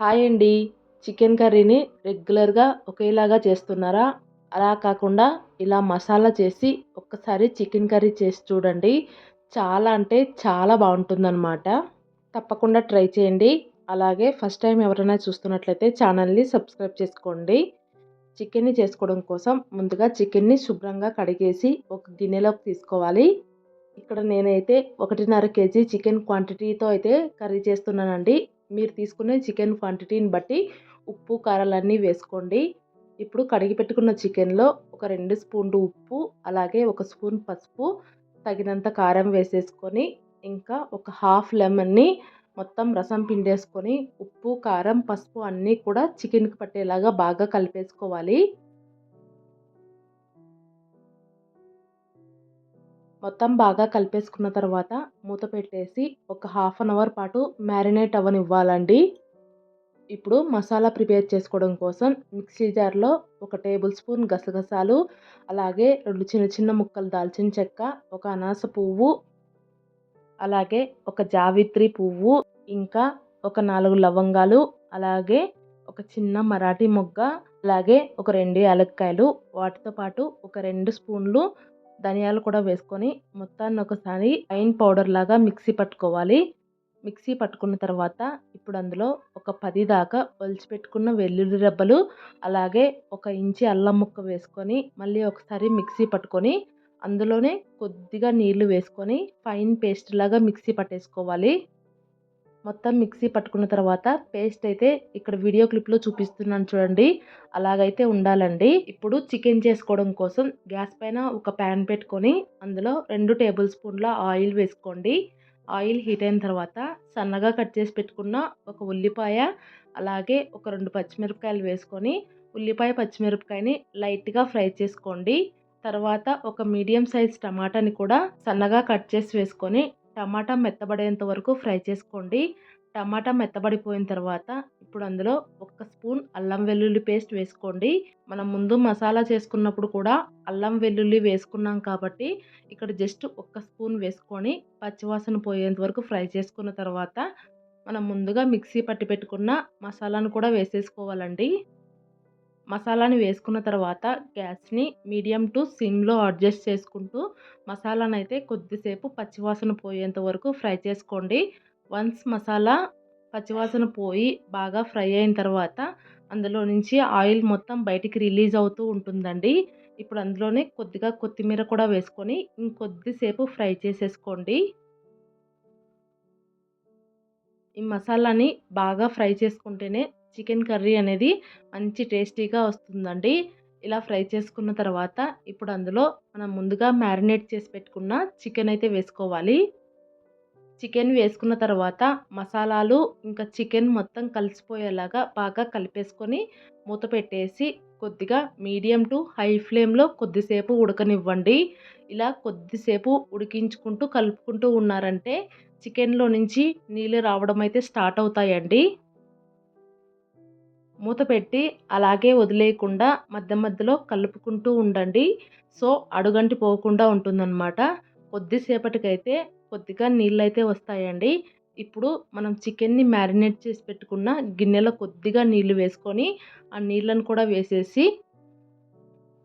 Hi అండి. Chicken కర్రీని రెగ్యులర్గా ఒకేలాగా చేస్తున్నారా? అలా కాకుండా ఇలా మసాలా చేసి ఒక్కసారి చికెన్ కర్రీ చేసి చూడండి. చాలా అంటే చాలా బాగుంటుందన్నమాట. తప్పకుండా ట్రై చేయండి. అలాగే ఫస్ట్ టైం ఎవరైనా చూస్తున్నట్లయితే ఛానల్ని సబ్స్క్రైబ్ చేసుకోండి. చికెన్ని చేసుకోవడం కోసం ముందుగా చికెన్ని శుభ్రంగా కడిగేసి ఒక గిన్నెలోకి తీసుకోవాలి. ఇక్కడ నేనైతే ఒకటిన్నర కేజీ చికెన్ క్వాంటిటీతో అయితే కర్రీ చేస్తున్నానండి. మీరు తీసుకునే చికెన్ క్వాంటిటీని బట్టి ఉప్పు కారాలన్నీ వేసుకోండి. ఇప్పుడు కడిగి పెట్టుకున్న చికెన్లో ఒక రెండు స్పూన్లు ఉప్పు అలాగే ఒక స్పూన్ పసుపు తగినంత కారం వేసేసుకొని ఇంకా ఒక హాఫ్ లెమన్ని మొత్తం రసం పిండేసుకొని ఉప్పు కారం పసుపు అన్నీ కూడా చికెన్కి పట్టేలాగా బాగా కలిపేసుకోవాలి. మొత్తం బాగా కలిపేసుకున్న తర్వాత మూత పెట్టేసి ఒక హాఫ్ అన్ అవర్ పాటు మ్యారినేట్ అవ్వనివ్వాలండి ఇప్పుడు మసాలా ప్రిపేర్ చేసుకోవడం కోసం మిక్సీ జార్లో ఒక టేబుల్ స్పూన్ గసగసాలు అలాగే రెండు చిన్న చిన్న ముక్కలు దాల్చిన చెక్క ఒక అనాస పువ్వు అలాగే ఒక జావిత్రి పువ్వు ఇంకా ఒక నాలుగు లవంగాలు అలాగే ఒక చిన్న మరాఠీ మొగ్గ అలాగే ఒక రెండు యాలక్కాయలు వాటితో పాటు ఒక రెండు స్పూన్లు ధనియాలు కూడా వేసుకొని మొత్తాన్ని ఒకసారి ఫైన్ పౌడర్ లాగా మిక్సీ పట్టుకోవాలి. మిక్సీ పట్టుకున్న తర్వాత ఇప్పుడు అందులో ఒక పది దాకా ఒలిచిపెట్టుకున్న వెల్లుల్లి రెబ్బలు అలాగే ఒక ఇంచి అల్లం ముక్క వేసుకొని మళ్ళీ ఒకసారి మిక్సీ పట్టుకొని అందులోనే కొద్దిగా నీళ్ళు వేసుకొని ఫైన్ పేస్ట్ లాగా మిక్సీ పట్టేసుకోవాలి. మొత్తం మిక్సీ పట్టుకున్న తర్వాత పేస్ట్ అయితే ఇక్కడ వీడియో క్లిప్లో చూపిస్తున్నాను చూడండి. అలాగైతే ఉండాలండి. ఇప్పుడు చికెన్ చేసుకోవడం కోసం గ్యాస్ పైన ఒక ప్యాన్ పెట్టుకొని అందులో రెండు టేబుల్ స్పూన్ల ఆయిల్ వేసుకోండి. ఆయిల్ హీట్ అయిన తర్వాత సన్నగా కట్ చేసి పెట్టుకున్న ఒక ఉల్లిపాయ అలాగే ఒక రెండు పచ్చిమిరపకాయలు వేసుకొని ఉల్లిపాయ పచ్చిమిరపకాయని లైట్గా ఫ్రై చేసుకోండి. తర్వాత ఒక మీడియం సైజ్ టమాటాని కూడా సన్నగా కట్ చేసి వేసుకొని టమాటా మెత్తబడేంత వరకు ఫ్రై చేసుకోండి. టమాటా మెత్తబడిపోయిన తర్వాత ఇప్పుడు అందులో ఒక స్పూన్ అల్లం వెల్లుల్లి పేస్ట్ వేసుకోండి. మనం ముందు మసాలా చేసుకున్నప్పుడు కూడా అల్లం వెల్లుల్లి వేసుకున్నాం కాబట్టి ఇక్కడ జస్ట్ ఒక్క స్పూన్ వేసుకొని పచ్చివాసన పోయేంత వరకు ఫ్రై చేసుకున్న తర్వాత మనం ముందుగా మిక్సీ పట్టి పెట్టుకున్న మసాలాను కూడా వేసేసుకోవాలండి. మసాలాని వేసుకున్న తర్వాత గ్యాస్ని మీడియం టు సిమ్లో అడ్జస్ట్ చేసుకుంటూ మసాలాను అయితే కొద్దిసేపు పచ్చివాసన పోయేంత వరకు ఫ్రై చేసుకోండి. వన్స్ మసాలా పచ్చివాసన పోయి బాగా ఫ్రై అయిన తర్వాత అందులో నుంచి ఆయిల్ మొత్తం బయటికి రిలీజ్ అవుతూ ఉంటుందండి. ఇప్పుడు అందులోనే కొద్దిగా కొత్తిమీర కూడా వేసుకొని ఇంకొద్దిసేపు ఫ్రై చేసేసుకోండి. ఈ మసాలాని బాగా ఫ్రై చేసుకుంటేనే చికెన్ కర్రీ అనేది మంచి టేస్టీగా వస్తుందండి. ఇలా ఫ్రై చేసుకున్న తర్వాత ఇప్పుడు అందులో మనం ముందుగా మ్యారినేట్ చేసి పెట్టుకున్న చికెన్ అయితే వేసుకోవాలి. చికెన్ వేసుకున్న తర్వాత మసాలాలు ఇంకా చికెన్ మొత్తం కలిసిపోయేలాగా బాగా కలిపేసుకొని మూత పెట్టేసి కొద్దిగా మీడియం టు హై ఫ్లేమ్లో కొద్దిసేపు ఉడకనివ్వండి. ఇలా కొద్దిసేపు ఉడికించుకుంటూ కలుపుకుంటూ ఉన్నారంటే చికెన్లో నుంచి నీళ్ళు రావడం అయితే స్టార్ట్ అవుతాయండి. మూత పెట్టి అలాగే వదిలేయకుండా మధ్య మధ్యలో కలుపుకుంటూ ఉండండి. సో అడుగంటి పోకుండా ఉంటుందన్నమాట. కొద్దిసేపటికైతే కొద్దిగా నీళ్ళు అయితే వస్తాయండి. ఇప్పుడు మనం చికెన్ని మ్యారినేట్ చేసి పెట్టుకున్న గిన్నెలో కొద్దిగా నీళ్ళు వేసుకొని ఆ నీళ్ళను కూడా వేసేసి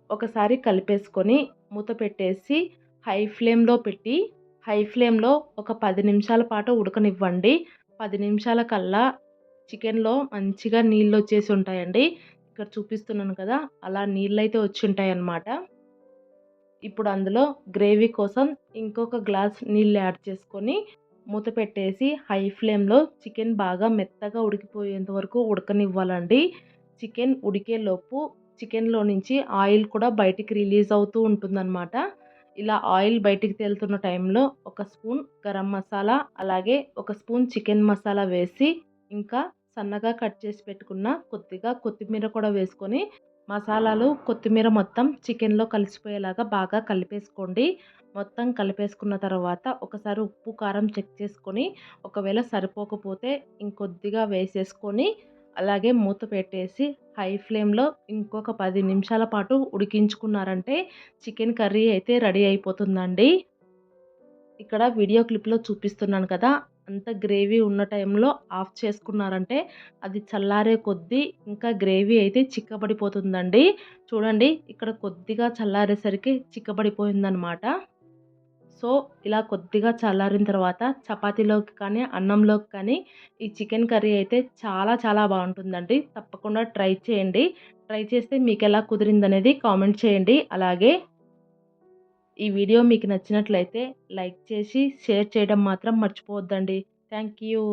ఒకసారి కలిపేసుకొని మూత పెట్టేసి హై ఫ్లేమ్లో పెట్టి హై ఫ్లేమ్లో ఒక పది నిమిషాల పాటు ఉడకనివ్వండి. పది నిమిషాల కల్లా చికెన్లో మంచిగా నీళ్ళు వచ్చేసి ఉంటాయండి. ఇక్కడ చూపిస్తున్నాను కదా అలా నీళ్ళు అయితే వచ్చి ఉంటాయి అన్నమాట ఇప్పుడు అందులో గ్రేవీ కోసం ఇంకొక గ్లాస్ నీళ్ళు యాడ్ చేసుకొని మూత పెట్టేసి హై ఫ్లేమ్లో చికెన్ బాగా మెత్తగా ఉడికిపోయేంత వరకు ఉడకనివ్వాలండి. చికెన్ ఉడికేలోపు చికెన్లో నుంచి ఆయిల్ కూడా బయటికి రిలీజ్ అవుతూ ఉంటుందన్నమాట. ఇలా ఆయిల్ బయటికి తేలుతున్న టైంలో ఒక స్పూన్ గరం మసాలా అలాగే ఒక స్పూన్ చికెన్ మసాలా వేసి ఇంకా సన్నగా కట్ చేసి పెట్టుకున్న కొద్దిగా కొత్తిమీర కూడా వేసుకొని మసాలాలు కొత్తిమీర మొత్తం చికెన్లో కలిసిపోయేలాగా బాగా కలిపేసుకోండి. మొత్తం కలిపేసుకున్న తర్వాత ఒకసారి ఉప్పు కారం చెక్ చేసుకొని ఒకవేళ సరిపోకపోతే ఇంకొద్దిగా వేసేసుకొని అలాగే మూత పెట్టేసి హై ఫ్లేమ్లో ఇంకొక పది నిమిషాల పాటు ఉడికించుకున్నారంటే చికెన్ కర్రీ అయితే రెడీ అయిపోతుందండి. ఇక్కడ వీడియో క్లిప్లో చూపిస్తున్నాను కదా అంత గ్రేవీ ఉన్న టైంలో ఆఫ్ చేసుకున్నారంటే అది చల్లారే కొద్దీ ఇంకా గ్రేవీ అయితే చిక్కబడిపోతుందండి. చూడండి ఇక్కడ కొద్దిగా చల్లారేసరికి చిక్కబడిపోయిందనమాట సో ఇలా కొద్దిగా చల్లారిన తర్వాత చపాతీలోకి కానీ అన్నంలోకి కానీ ఈ చికెన్ కర్రీ అయితే చాలా చాలా బాగుంటుందండి. తప్పకుండా ట్రై చేయండి. ట్రై చేస్తే మీకు ఎలా కుదిరిందనేది కామెంట్ చేయండి. అలాగే ఈ వీడియో మీకు నచ్చినట్లయితే లైక్ చేసి షేర్ చేయడం మాత్రం మర్చిపోవద్దండి. Thank you